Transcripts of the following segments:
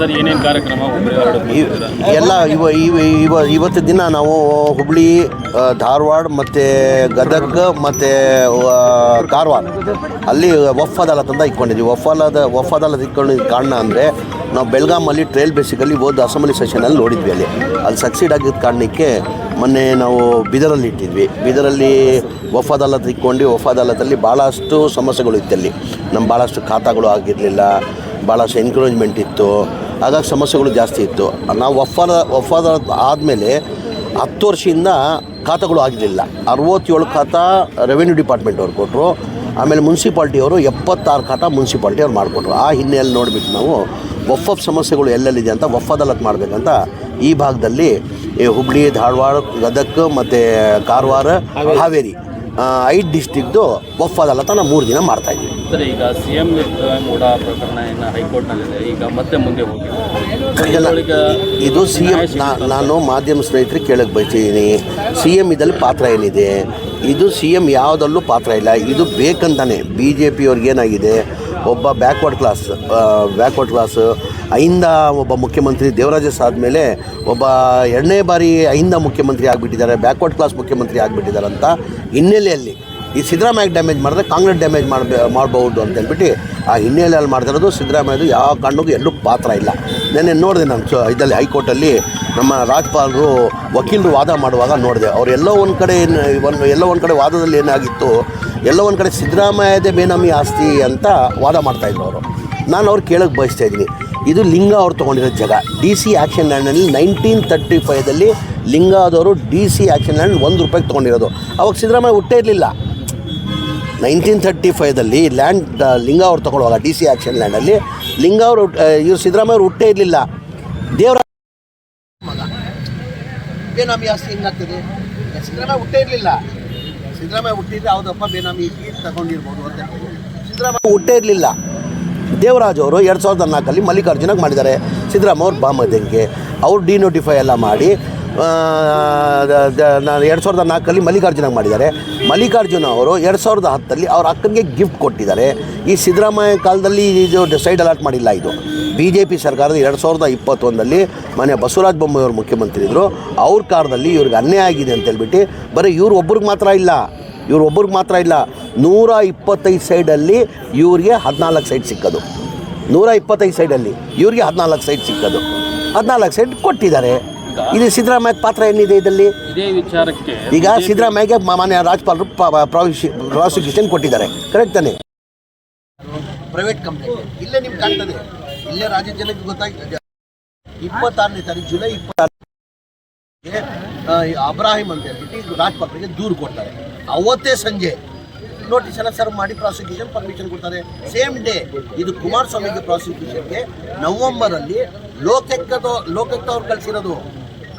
Sir. ಏನೇನು ಕಾರ್ಯಕ್ರಮ ಎಲ್ಲ ಇವ ಇವ ಇವ ಇವತ್ತು ದಿನ ನಾವು ಹುಬ್ಳಿ ಧಾರವಾಡ ಮತ್ತು ಗದಗ ಮತ್ತು ಕಾರವಾರ. ಅಲ್ಲಿ ವಫ್ ಅದಾಲತ್ ಅಂತ ಇಟ್ಕೊಂಡಿದ್ವಿ. ವಫ್ ಅಲ್ಲದ ವಫ್ ಅದಾಲತ್ ಇಟ್ಕೊಂಡಿದ್ದ ಕಾರಣ ಅಂದರೆ ನಾವು ಬೆಳಗಾಮಲ್ಲಿ ಟ್ರೈಲ್ ಬೇಸಿಕಲ್ಲಿ ಹೋದ ಅಸೆಂಬ್ಲಿ ಸೆಷನಲ್ಲಿ ನೋಡಿದ್ವಿ ಅಲ್ಲಿ. ಅಲ್ಲಿ ಸಕ್ಸೀಡ್ ಆಗಿದ್ದ ಕಾರಣಕ್ಕೆ ಮೊನ್ನೆ ನಾವು ಬೀದರಲ್ಲಿ ಇಟ್ಟಿದ್ವಿ. ಬೀದರಲ್ಲಿ ವಫ್ ಅದಾಲತ್ ಇಟ್ಕೊಂಡು ಭಾಳಷ್ಟು ಸಮಸ್ಯೆಗಳು ಇತ್ತು ಅಲ್ಲಿ. ನಮ್ಮ ಭಾಳಷ್ಟು ಖಾತಾಗಳು ಆಗಿರಲಿಲ್ಲ ಭಾಳಷ್ಟು ಎನ್ಕರೇಜ್ಮೆಂಟ್ ಇತ್ತು. ಹಾಗಾಗಿ ಸಮಸ್ಯೆಗಳು ಜಾಸ್ತಿ ಇತ್ತು. ನಾವು ವಫಾದ ವಫಾದ ಆದಮೇಲೆ ಹತ್ತು ವರ್ಷದಿಂದ ಖಾತಾಗಳು ಆಗಿರಲಿಲ್ಲ. ಅರವತ್ತೇಳು ಖಾತಾ ರೆವೆನ್ಯೂ ಡಿಪಾರ್ಟ್ಮೆಂಟ್ ಅವ್ರು ಕೊಟ್ಟರು ಆಮೇಲೆ ಮುನ್ಸಿಪಾಲ್ಟಿಯವರು ಎಪ್ಪತ್ತಾರು ಕಾಟ ಮುನ್ಸಿಪಾಲ್ಟಿ ಅವ್ರು ಮಾಡಿಕೊಟ್ರು. ಆ ಹಿನ್ನೆಲೆಯಲ್ಲಿ ನೋಡಿಬಿಟ್ಟು ನಾವು ಒಫ್ ಸಮಸ್ಯೆಗಳು ಎಲ್ಲೆಲ್ಲಿದೆ ಅಂತ ಅದಾಲತ್ ಮಾಡಬೇಕಂತ ಈ ಭಾಗದಲ್ಲಿ ಈ ಹುಬ್ಳಿ ಧಾರವಾಡ ಗದಗ ಮತ್ತು ಕಾರವಾರ ಹಾವೇರಿ. ಐದು ಡಿಸ್ಟಿಕ್ದು ಒಫ್ಫದಲ್ಲ ತನ ನಾವು ಮೂರು ದಿನ ಮಾಡ್ತಾಯಿದ್ವಿ ಸರ್ ಈಗ ಸಿ ಎಂ ಕೂಡ ಪ್ರಕರಣ ಏನು ಹೈಕೋರ್ಟ್ನಲ್ಲಿದೆ. ಈಗ ಮತ್ತೆ ಮುಂದೆ ಹೋಗಿದೆ ಸೊ ಇದು ಸಿ ಎಂ ನಾನು ಮಾಧ್ಯಮ ಸ್ನೇಹಿತರಿಗೆ ಕೇಳಕ್ಕೆ ಬಯಸಿದ್ದೀನಿ ಸಿ ಎಂ ಇದರಲ್ಲಿ ಪಾತ್ರ ಏನಿದೆ? ಇದು ಸಿ ಎಂ ಯಾವುದಲ್ಲೂ ಪಾತ್ರ ಇಲ್ಲ. ಇದು ಬೇಕಂತಾನೆ. ಬಿ ಜೆ ಏನಾಗಿದೆ? ಒಬ್ಬ ಬ್ಯಾಕ್ವರ್ಡ್ ಕ್ಲಾಸ್ ಬ್ಯಾಕ್ವರ್ಡ್ ಕ್ಲಾಸ್ ಐಂದ ಒಬ್ಬ ಮುಖ್ಯಮಂತ್ರಿ ದೇವರಾಜಸ್ ಆದಮೇಲೆ ಒಬ್ಬ ಎರಡನೇ ಬಾರಿ ಐಂದ ಮುಖ್ಯಮಂತ್ರಿ ಆಗಿಬಿಟ್ಟಿದ್ದಾರೆ ಬ್ಯಾಕ್ವರ್ಡ್ ಕ್ಲಾಸ್ ಮುಖ್ಯಮಂತ್ರಿ ಆಗಿಬಿಟ್ಟಿದ್ದಾರೆ ಅಂತ ಹಿನ್ನೆಲೆಯಲ್ಲಿ. ಈ ಸಿದ್ದರಾಮಯ್ಯ ಡ್ಯಾಮೇಜ್ ಮಾಡಿದ್ರೆ ಕಾಂಗ್ರೆಸ್ ಡ್ಯಾಮೇಜ್ ಮಾಡಬೇ ಮಾಡ್ಬೋದು ಅಂತ ಹೇಳ್ಬಿಟ್ಟು ಆ ಹಿನ್ನೆಲೆಯಲ್ಲಿ ಮಾಡ್ತಿರೋದು ಸಿದ್ದರಾಮಯ್ಯದು ಯಾವ ಕಣ್ಣಿಗೂ ಎಲ್ಲೂ ಪಾತ್ರ ಇಲ್ಲ. ನೆನ್ನೆ ನೋಡಿದೆ ನಾನು ಇದರಲ್ಲಿ ಹೈಕೋರ್ಟಲ್ಲಿ ನಮ್ಮ ರಾಜ್ಪಾಲರು ವಕೀಲರು ವಾದ ಮಾಡುವಾಗ ನೋಡಿದೆ. ಅವ್ರು ಎಲ್ಲೋ ಒಂದು ಕಡೆ ಏನು, ಒಂದು, ಎಲ್ಲೋ ಒಂದು ಕಡೆ ವಾದದಲ್ಲಿ ಏನಾಗಿತ್ತು, ಎಲ್ಲೋ ಒಂದು ಕಡೆ ಸಿದ್ದರಾಮಯ್ಯದೇ ಬೇನಾಮಿ ಆಸ್ತಿ ಅಂತ ವಾದ ಮಾಡ್ತಾಯಿದ್ರು ಅವರು. ನಾನು ಅವ್ರು ಕೇಳೋಕ್ಕೆ ಬಯಸ್ತಾ ಇದ್ದೀನಿ. ಇದು ಲಿಂಗ ಅವ್ರು ತೊಗೊಂಡಿರೋ ಜಾಗ. ಡಿ ಸಿ ಆ್ಯಕ್ಷನ್ ಲ್ಯಾಂಡಲ್ಲಿ ನೈನ್ಟೀನ್ ತರ್ಟಿ ಫೈದಲ್ಲಿ ಲಿಂಗಾದವರು ಡಿ ಸಿ ಆ್ಯಕ್ಷನ್ ಲ್ಯಾಂಡ್ ಒಂದು ರೂಪಾಯಿಗೆ ತೊಗೊಂಡಿರೋದು. ಅವಾಗ ಸಿದ್ದರಾಮಯ್ಯ ಹುಟ್ಟೇ ಇರಲಿಲ್ಲ. ನೈನ್ಟೀನ್ ತರ್ಟಿ ಫೈದಲ್ಲಿ ಲ್ಯಾಂಡ್ ಲಿಂಗ ಅವ್ರು ತೊಗೊಳ್ಳುವಾಗ ಡಿ ಸಿ ಆ್ಯಕ್ಷನ್ ಲ್ಯಾಂಡಲ್ಲಿ ಲಿಂಗ ಅವರು ಇವ್ರು ಸಿದ್ದರಾಮಯ್ಯ ಅವರು ಹುಟ್ಟೇ ಇರಲಿಲ್ಲ. ದೇವರ ಬೇನಾಮಿ ಆಸ್ತಿ ಹೆಂಗಾಗ್ತದೆ? ಸಿದ್ದರಾಮಯ್ಯ ಹುಟ್ಟೇ ಇರಲಿಲ್ಲ. ಸಿದ್ದರಾಮಯ್ಯ ಹುಟ್ಟಿದ್ರೆ ಯಾವುದಪ್ಪ ಬೇನಾಮಿ ತಗೊಂಡಿರ್ಬೋದು ಅಂತ. ಸಿದ್ದರಾಮಯ್ಯ ಹುಟ್ಟೇ ಇರಲಿಲ್ಲ. ದೇವರಾಜ್ ಅವರು ಎರಡು ಸಾವಿರದ ನಾಲ್ಕಲ್ಲಿ ಮಲ್ಲಿಕಾರ್ಜುನಕ್ಕೆ ಮಾಡಿದ್ದಾರೆ. ಸಿದ್ದರಾಮಯ್ಯ ಅವ್ರು ಬಾಮದಂಗೆ ಅವ್ರು ಡಿನೋಟಿಫೈ ಎಲ್ಲ ಮಾಡಿ ನಾನು ಎರಡು ಸಾವಿರದ ನಾಲ್ಕಲ್ಲಿ ಮಲ್ಲಿಕಾರ್ಜುನ ಮಾಡಿದ್ದಾರೆ. ಮಲ್ಲಿಕಾರ್ಜುನ ಅವರು ಎರಡು ಸಾವಿರದ ಹತ್ತಲ್ಲಿ ಅವ್ರ ಅಕ್ಕನಿಗೆ ಗಿಫ್ಟ್ ಕೊಟ್ಟಿದ್ದಾರೆ. ಈ ಸಿದ್ದರಾಮಯ್ಯ ಕಾಲದಲ್ಲಿ ಇದು ಸೈಡ್ ಅಲಾಟ್ ಮಾಡಿಲ್ಲ ಇದು. ಬಿ ಜೆ ಪಿ ಸರ್ಕಾರದ ಎರಡು ಸಾವಿರದ ಇಪ್ಪತ್ತೊಂದರಲ್ಲಿ ಮನೆ ಬಸವರಾಜ ಬೊಮ್ಮಾಯಿ ಅವರು ಮುಖ್ಯಮಂತ್ರಿ ಇದ್ದರು ಅವ್ರ ಕಾಲದಲ್ಲಿ ಇವ್ರಿಗೆ ಅನ್ಯಾಯ ಆಗಿದೆ ಅಂತ ಹೇಳ್ಬಿಟ್ಟು ಬರೀ ಇವ್ರು ಒಬ್ರಿಗೆ ಮಾತ್ರ ಇಲ್ಲ. ಇವ್ರು ಒಬ್ರಿಗೆ ಮಾತ್ರ ಇಲ್ಲ. ನೂರ ಇಪ್ಪತ್ತೈದು ಸೈಡಲ್ಲಿ ಇವ್ರಿಗೆ ಹದಿನಾಲ್ಕು ಸೈಡ್ ಸಿಕ್ಕೋದು. ನೂರ ಇಪ್ಪತ್ತೈದು ಸೈಡಲ್ಲಿ ಇವ್ರಿಗೆ ಹದಿನಾಲ್ಕು ಸೈಡ್ ಸಿಕ್ಕೋದು. ಹದಿನಾಲ್ಕು ಸೈಡ್ ಕೊಟ್ಟಿದ್ದಾರೆ. ಇದು ಸಿದ್ದರಾಮಯ್ಯ ಪಾತ್ರ ಏನಿದೆ ಇದರಲ್ಲಿ? ಇದೇ ವಿಚಾರಕ್ಕೆ ಈಗ ಸಿದ್ದರಾಮಯ್ಯಗೆ ಮ- ಮಾನ್ಯ ರಾಜ್ಪಾಲರು ಪ್ರಾಸಿಕ್ಯೂಷನ್ ಕೊಟ್ಟಿದ್ದಾರೆ. ಕರೆಕ್ಟ್ ತಾನೆ? ಪ್ರೈವೇಟ್ ಕಂಪ್ನಿ ಇಲ್ಲೇ ನಿಮ್ಗೆ ಕಾಣ್ತದೆ. ಇಲ್ಲೇ ರಾಜ್ಯ ಜನಕ್ಕೆ ಗೊತ್ತಾಗ್ತದೆ ಇಪ್ಪತ್ತಾರನೇ ತಾರೀಕು ಜುಲೈ ಇಪ್ಪತ್ತಾರು ಅಬ್ರಾಹಿಂ ಅಂತ ಹೇಳ್ಬಿಟ್ಟು ರಾಜ್ಪಾತ್ರಿಗೆ ದೂರು ಕೊಡ್ತಾರೆ. ಅವತ್ತೇ ಸಂಜೆ ನೋಟಿಸ್ ಎಲ್ಲ ಸರ್ವ್ ಮಾಡಿ ಪ್ರಾಸಿಕ್ಯೂಷನ್ ಪರ್ಮಿಷನ್ ಕೊಡ್ತಾರೆ. ಸೇಮ್ ಡೇ ಇದು ಕುಮಾರಸ್ವಾಮಿಗೆ ಪ್ರಾಸಿಕ್ಯೂಷನ್ಗೆ ನವಂಬರಲ್ಲಿ ಲೋಕಾಯುಕ್ತದ ಲೋಕಕ್ಕೆ ಅವ್ರು ಕಳಿಸಿರೋದು.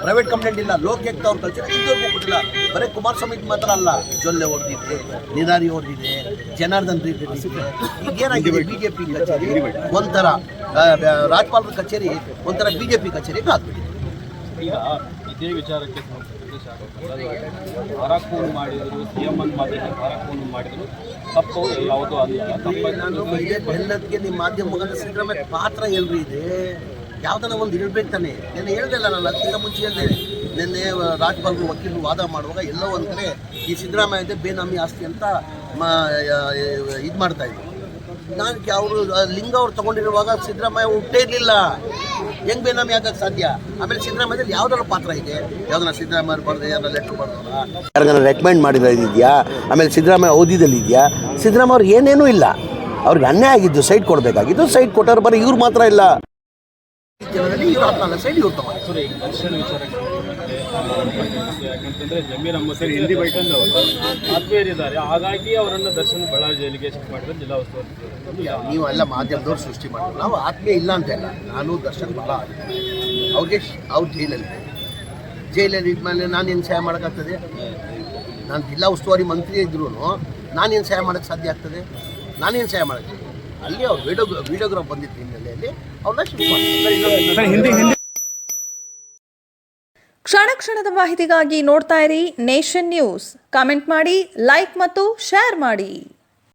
ಪ್ರೈವೇಟ್ ಕಂಪ್ಲೇಂಟ್ ಇಲ್ಲ ಲೋಕಾಯುಕ್ತ ಅವ್ರು ಕಲ್ಚರ್ ಇದ್ದವ್ರಿಗೂ ಕೊಟ್ಟಿಲ್ಲ. ಬರೀ ಕುಮಾರಸ್ವಾಮಿಗೆ ಮಾತ್ರ ಅಲ್ಲ ಜೊಲ್ಲೆ ಹೊಡೆದಿದೆ ನಿರಾರಿ ಹೊಡೆದಿದೆ ಜನಾರ್ದನ್ ರೆಡ್ಡಿ ಹೊಡೆದಿದೆ ಈಗೇನಾಗಿದೆ ಬಿ ಜೆ ಪಿ ಕಚೇರಿ ಒಂಥರ ರಾಜ್ಯಪಾಲರ ರಾಜ್ಪಾಲರ ಕಚೇರಿ ಒಂಥರ ಬಿ ಜೆ ಪಿ ಕಚೇರಿಗೆ ಆಗ್ಬಿಟ್ಟಿದೆ. ಈಗ ಇದೇ ವಿಚಾರಕ್ಕೆ ಶಾಸಕರು ಆರಾಕೋನ್ ಮಾಡಿದ್ರು ಸಿ ಎಂ ಅನ್ನು ಮಾತಾಡಿ ಆರಾಕೋನ್ ಮಾಡಿದ್ರು. ತಪ್ಪು ಯಾವುದೂ ಅಲ್ಲ. ತಪ್ಪ. ಎಲ್ಲದಕ್ಕೆ ಬೆಲ್ಲದಕ್ಕೆ ನಿಮ್ಮ ಮಾಧ್ಯಮ ಸಿದ್ದರಾಮಯ್ಯ ಪಾತ್ರ ಎಲ್ರಿ ಇದೆ? ಯಾವ್ದನ್ನ ಒಂದು ಇರಬೇಕು ತಾನೆ. ನೆನ್ನೆ ಹೇಳ್ದಲ್ಲ ನಾನು ಅದಕ್ಕಿಂತ ಮುಂಚೆ ಹೇಳಿದೆ. ನಿನ್ನೆ ರಾಜ್ಪಾಲರು ವಕೀಲರು ವಾದ ಮಾಡುವಾಗ ಎಲ್ಲೋ ಒಂದು ಕಡೆ ಈ ಅಂತ ಬೇನಾಮಿ ಆಸ್ತಿ ಅಂತ ಇದು ಮಾಡ್ತಾ ಇದ್ರು. ನಾನು ಅವರು ಲಿಂಗ ಅವ್ರು ತಗೊಂಡಿರುವಾಗ ಸಿದ್ದರಾಮಯ್ಯ ಹುಟ್ಟೇ ಇರಲಿಲ್ಲ. ಹೆಂಗ್ ಬೇನಾಮಿ ಆಗಕ್ಕೆ ಸಾಧ್ಯ? ಆಮೇಲೆ ಸಿದ್ದರಾಮಯ್ಯದಲ್ಲಿ ಯಾವ್ದಾದ್ರು ಪಾತ್ರ ಇದೆ? ಯಾವ್ದನ್ನ ಸಿದ್ದರಾಮಯ್ಯ ಬರ್ದೆ ಯಾವ್ದಾರ ಲೆಟ್ರ್ ಬರ್ತಾರ ಯಾರಿಗಾನ ರೆಕಮೆಂಡ್ ಮಾಡಿದ ಇದೆಯಾ ಆಮೇಲೆ ಸಿದ್ದರಾಮಯ್ಯ ಓದಿದಲ್ಲಿದೆಯಾ? ಸಿದ್ದರಾಮಯ್ಯ ಅವ್ರಿಗೆ ಏನೇನೂ ಇಲ್ಲ. ಅವ್ರಿಗೆ ಅನ್ಯಾಯ ಆಗಿದ್ದು ಸೈಟ್ ಕೊಡಬೇಕಾಗಿದ್ದು ಸೈಟ್ ಕೊಟ್ಟವ್ರು ಬರೀ ಇವ್ರು ಮಾತ್ರ ಇಲ್ಲ. ಜನರಲ್ಲಿ ಇವ್ರು ಹದಿನಾಲ್ಕು ಸೈಡ್ ಇವ್ರು ತಗೊಂಡು ಸರ್ ಈಗ ದರ್ಶನ್ ವಿಚಾರಕ್ಕೆ ಯಾಕಂತಂದ್ರೆ ಜಮೀರ್ ಅಹಮದ್ ಹಿಂದಿ ಬೈಟನ್ ಅವರು. ಆತ್ಮೀಯರಿದ್ದಾರೆ. ಹಾಗಾಗಿ ಅವರನ್ನು ದರ್ಶನ್ ಬಳ್ಳಾರಿ ಜೈಲಿಗೆ ಶಿಫ್ಟ್ ಮಾಡಿದ್ರೆ ಜಿಲ್ಲಾ ಉಸ್ತುವಾರಿ ನೀವು ಎಲ್ಲ ಮಾಧ್ಯಮದವ್ರು ಸೃಷ್ಟಿ ಮಾಡಿದ್ರು. ನಾವು ಆತ್ಮೀಯ ಇಲ್ಲ ಅಂತ ಇಲ್ಲ ನಾನು ದರ್ಶನ್ ಬಹಳ. ಅವ್ರಿಗೆ ಅವ್ರು ಜೈಲಲ್ಲಿ ಜೈಲಲ್ಲಿ ಇದ್ಮೇಲೆ ನಾನೇನು ಸಹಾಯ ಮಾಡೋಕ್ಕಾಗ್ತದೆ? ನಾನು ಜಿಲ್ಲಾ ಉಸ್ತುವಾರಿ ಮಂತ್ರಿ ಇದ್ರೂ ನಾನೇನು ಸಹಾಯ ಮಾಡೋಕ್ಕೆ ಸಾಧ್ಯ ಆಗ್ತದೆ? ನಾನೇನು ಸಹಾಯ ಮಾಡೋಕ್ಕೆ ಅಲ್ಲಿ ಅವ್ರು ವಿಡಿಯೋ ವಿಡಿಯೋಗ್ರಾಫ್ ಬಂದಿದ್ದ ಹಿನ್ನೆಲೆಯಲ್ಲಿ ಅವ್ರನ್ನ ಶಿಫ್ಟ್ ಮಾಡ್ತಾರೆ. ಕ್ಷಣ ಕ್ಷಣದ ಮಾಹಿತಿಗಾಗಿ ನೋಡ್ತಾ ಇರಿ ನೇಷನ್ ನ್ಯೂಸ್. ಕಾಮೆಂಟ್ ಮಾಡಿ ಲೈಕ್ ಮತ್ತು ಶೇರ್ ಮಾಡಿ.